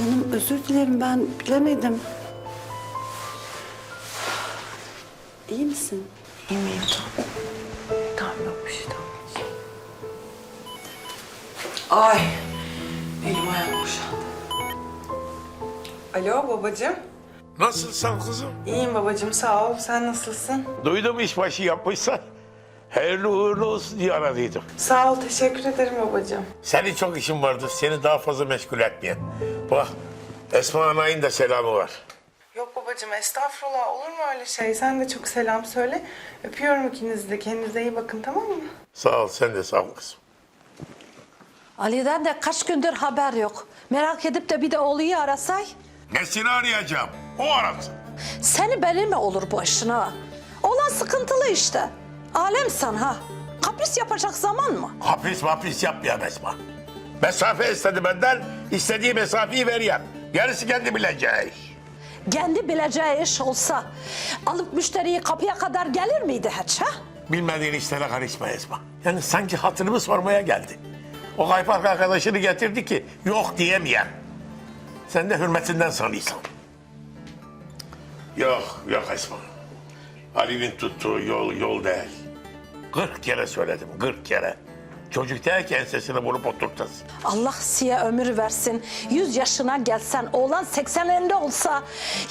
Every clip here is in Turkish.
Canım özür dilerim ben bilemedim. İyi misin? İyi miyim tamam. Tamam yok bir şey tamam. Ay elim ayağım boşaldı. Alo babacığım. Nasılsın kızım? İyiyim babacığım sağ ol. Sen nasılsın? Duydum işbaşı yapmışsan. Hayırlı uğurlu olsun diye aradıydım. Sağ ol teşekkür ederim babacığım. Senin çok işin vardı. Seni daha fazla meşgul etmeyen. Bak Esma Anay'ın da selamı var. Yok babacığım estağfurullah olur mu öyle şey? Sen de çok selam söyle. Öpüyorum ikinizi de. Kendinize iyi bakın tamam mı? Sağ ol sen de sağ ol kızım. Ali'den de kaç gündür haber yok. Merak edip de bir de oğluyu arasay. Nesini arayacağım? O arasın. Seni belli mi olur bu işin ha? Olan sıkıntılı işte. Alemsen ha. Kapris yapacak zaman mı? Hapis mapis yapmayan Esma. Mesafe istedi benden. istediği mesafeyi veriyorum. Gerisi kendi bileceği iş. Kendi bileceği iş olsa alıp müşteriyi kapıya kadar gelir miydi hiç ha? Bilmediğin işlere karışma Esma. Yani sanki hatırımı sormaya geldi. O kaypak arkadaşını getirdi ki yok diyemeyem. Sen de hürmetinden sanıyorsun. Yok, yok Esma. Ali'nin tuttuğu yol yol değil. Kırk kere söyledim, kırk kere. Çocuk değil ki ensesine vurup oturtasın. Allah size ömür versin. Yüz yaşına gelsen oğlan seksenlerinde olsa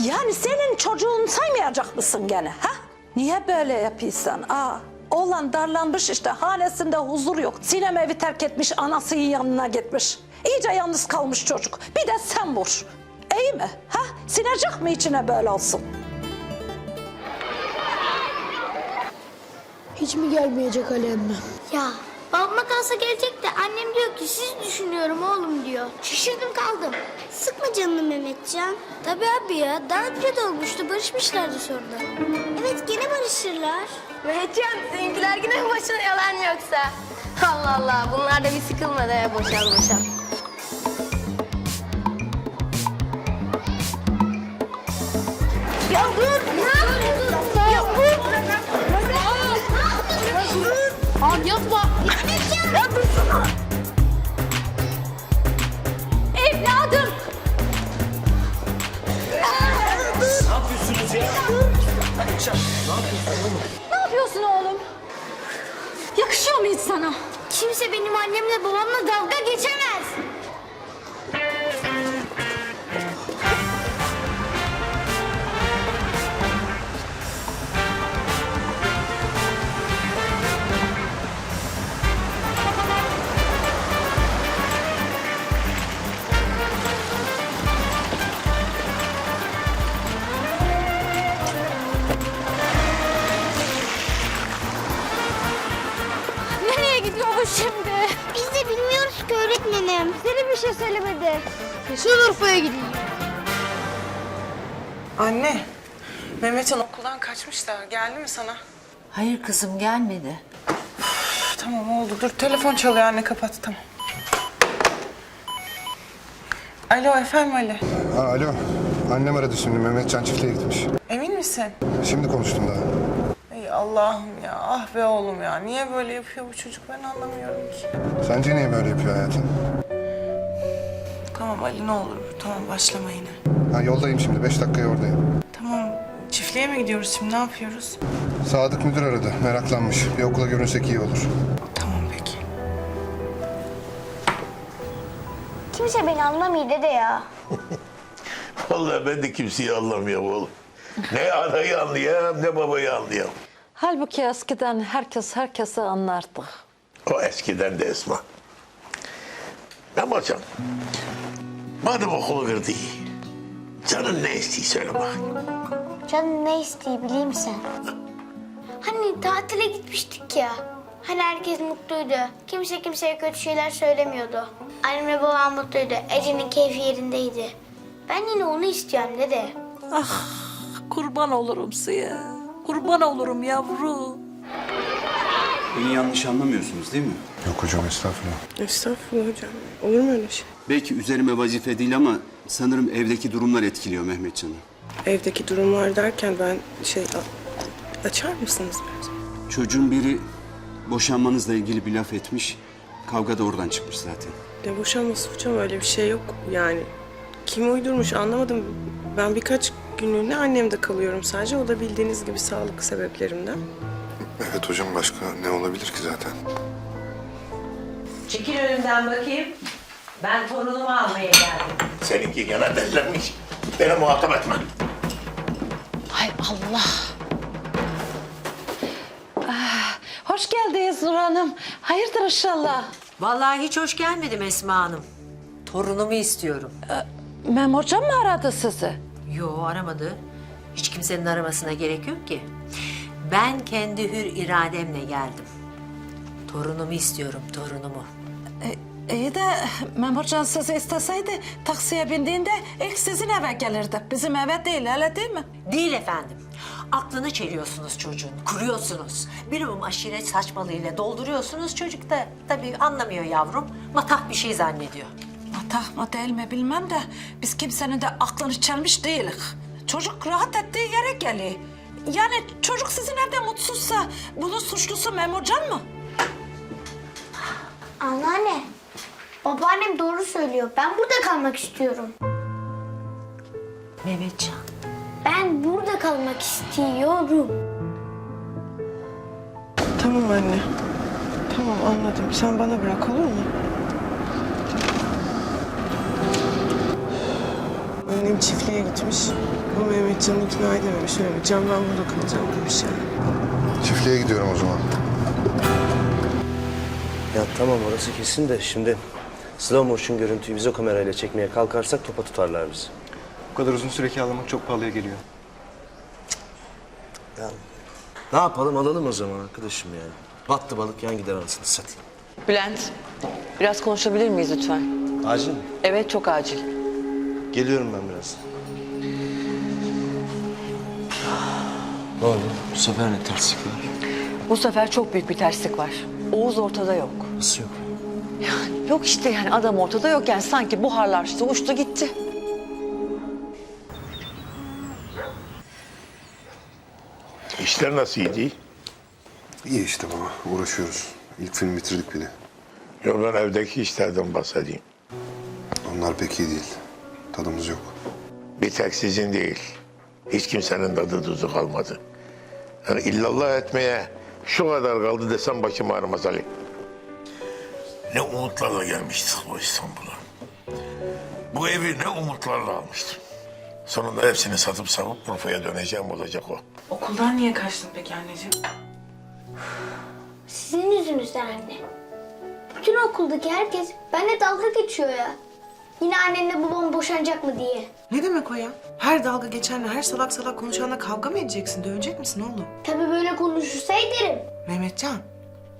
yani senin çocuğun saymayacak mısın gene ha? Niye böyle yapıyorsun? Aa, oğlan darlanmış işte hanesinde huzur yok. Sinem evi terk etmiş anasının yanına gitmiş. İyice yalnız kalmış çocuk. Bir de sen vur. İyi mi? Ha? Sinecek mi içine böyle olsun? Hiç mi gelmeyecek Ali emmi? Ya babama kalsa gelecek de annem diyor ki siz düşünüyorum oğlum diyor. Şaşırdım kaldım. Sıkma canını Mehmetcan. Tabii abi ya daha önce de olmuştu barışmışlardı sonra. Evet gene barışırlar. Mehmetcan seninkiler yine mi başına yalan yoksa? Allah Allah bunlar da bir sıkılmadı ya boşal boşal. Ne yapıyorsun oğlum? Yakışıyor mu hiç sana? Kimse benim annemle babamla dalga geçemez. Şey söylemedi. Şanlıurfa'ya gideyim. Anne. Mehmetcan okuldan kaçmış da geldi mi sana? Hayır kızım gelmedi. Üf, Tamam oldu dur telefon çalıyor anne kapat tamam. Alo efendim Ali. Ha, alo. Annem aradı şimdi. Mehmetcan çiftliğe gitmiş. Emin misin? Şimdi konuştum daha. Ey Allah'ım ya ah be oğlum ya niye böyle yapıyor bu çocuk ben anlamıyorum ki. Sence niye böyle yapıyor hayatım? Tamam Ali ne olur tamam başlama yine. Ha, yoldayım şimdi. Beş dakikaya oradayım. Tamam çiftliğe mi gidiyoruz şimdi ne yapıyoruz? Sadık müdür aradı. Meraklanmış. Bir okula görünsek iyi olur. Tamam peki. Kimse beni anlamıyor dede ya. Vallahi ben de kimseyi anlamıyorum oğlum. Ne anayı anlayayım ne babayı anlayayım. Halbuki eskiden herkes herkese anlardı. O eskiden de Esma. Ama can, madem okulu kırdı, canın ne istiyor söyle bak. Canım ne isteği bileyim sen. Hani tatile gitmiştik ya. Hani herkes mutluydu. Kimse kimseye kötü şeyler söylemiyordu. Annemle babam mutluydu. Ece'nin keyfi yerindeydi. Ben yine onu istiyorum dede. Kurban olurum size. Kurban olurum yavrum. Beni yanlış anlamıyorsunuz değil mi? Yok hocam estağfurullah. Estağfurullah hocam olur mu öyle şey? Belki üzerime vazife değil ama sanırım evdeki durumlar etkiliyor Mehmetcan'ı. Evdeki durumlar derken ben şey a- açar mısınız biraz? Çocuğun biri boşanmanızla ilgili bir laf etmiş. Kavga da oradan çıkmış zaten. Ne boşanması hocam öyle bir şey yok yani. kim uydurmuş anlamadım. Ben birkaç günlüğüne annemde kalıyorum sadece. O da bildiğiniz gibi sağlık sebeplerimden. Evet hocam başka ne olabilir ki zaten? Çekil önümden bakayım. Ben torunumu almaya geldim. Seninki gene dellenmiş. Beni muhatap etme. Ay Allah. Ah, hoş geldiniz Nur Hanım. Hayırdır inşallah. Vallahi hiç hoş gelmedim Esma Hanım. Torunumu istiyorum. Mem hocam mı aradı sizi? Yo aramadı. Hiç kimsenin aramasına gerek yok ki. Ben kendi hür irademle geldim. Torunumu istiyorum, torunumu. E, iyi de Mem hocam sizi isteseydi taksiye bindiğinde ilk sizin eve gelirdi. Bizim eve değil öyle değil mi? Değil efendim. Aklını çeliyorsunuz çocuğun, kuruyorsunuz. Birimum aşiret saçmalığıyla dolduruyorsunuz. Çocuk da tabii anlamıyor yavrum. Matah bir şey zannediyor. Matah mı değil mi bilmem de biz kimsenin de aklını çelmiş değiliz. Çocuk rahat ettiği yere geliyor. Yani çocuk sizin evde mutsuzsa bunun suçlusu Mem hocam mı? Anneanne, babaannem doğru söylüyor. Ben burada kalmak istiyorum. Mehmetcan. Ben burada kalmak istiyorum. Tamam anne. Tamam anladım. Sen bana bırak olur mu? Annem çiftliğe gitmiş. Bu Mehmetcan'ı ikna edememiş. Öyle can ben burada kalacağım demiş yani. Çiftliğe gidiyorum o zaman. Ya tamam orası kesin de şimdi slow motion görüntüyü bize kamerayla çekmeye kalkarsak topa tutarlar bizi. Bu kadar uzun süre kiralamak çok pahalıya geliyor. Ya ne yapalım alalım o zaman arkadaşım yani. Battı balık yan gider anasını satayım. Bülent, biraz konuşabilir miyiz lütfen? Acil mi? Evet, çok acil. Geliyorum ben biraz. Ne oldu? Bu sefer ne terslik var? Bu sefer çok büyük bir terslik var. Oğuz ortada yok. Nasıl yok? Yok işte yani adam ortada yok yani sanki buharlaştı, uçtu gitti. İşler nasıl iyi İyi işte baba uğraşıyoruz. İlk film bitirdik bile. Yok ben evdeki işlerden bahsedeyim. Onlar pek iyi değil. Tadımız yok. Bir tek sizin değil. Hiç kimsenin tadı tuzu kalmadı. Yani illallah etmeye şu kadar kaldı desem başım ağrımaz Ali. Ne umutlarla gelmiştik o İstanbul'a. Bu evi ne umutlarla almıştım. Sonunda hepsini satıp savup Urfa'ya döneceğim olacak o. Okuldan niye kaçtın peki anneciğim? Sizin yüzünüzden anne. Bütün okuldaki herkes benimle dalga geçiyor ya. Yine annenle babam boşanacak mı diye. Ne demek o ya? Her dalga geçenle, her salak salak konuşanla kavga mı edeceksin? Dövecek misin oğlum? Tabii böyle konuşursa ederim. Mehmetcan,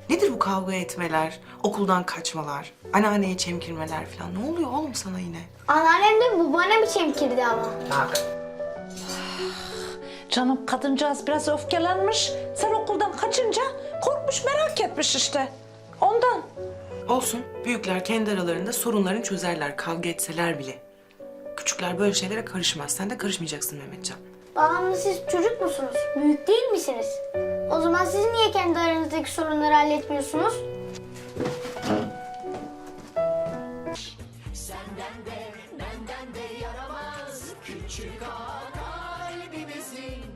nedir bu kavga etmeler, okuldan kaçmalar, anneanneye çemkirmeler falan? Ne oluyor oğlum sana yine? Anneannem de babaannemi çemkirdi ama. Bak. Canım kadıncağız biraz öfkelenmiş. Sen okuldan kaçınca korkmuş merak etmiş işte. Ondan. Olsun, büyükler kendi aralarında sorunlarını çözerler, kavga etseler bile. Küçükler böyle şeylere karışmaz. Sen de karışmayacaksın Mehmetcan. Babamla siz çocuk musunuz? Büyük değil misiniz? O zaman siz niye kendi aranızdaki sorunları halletmiyorsunuz?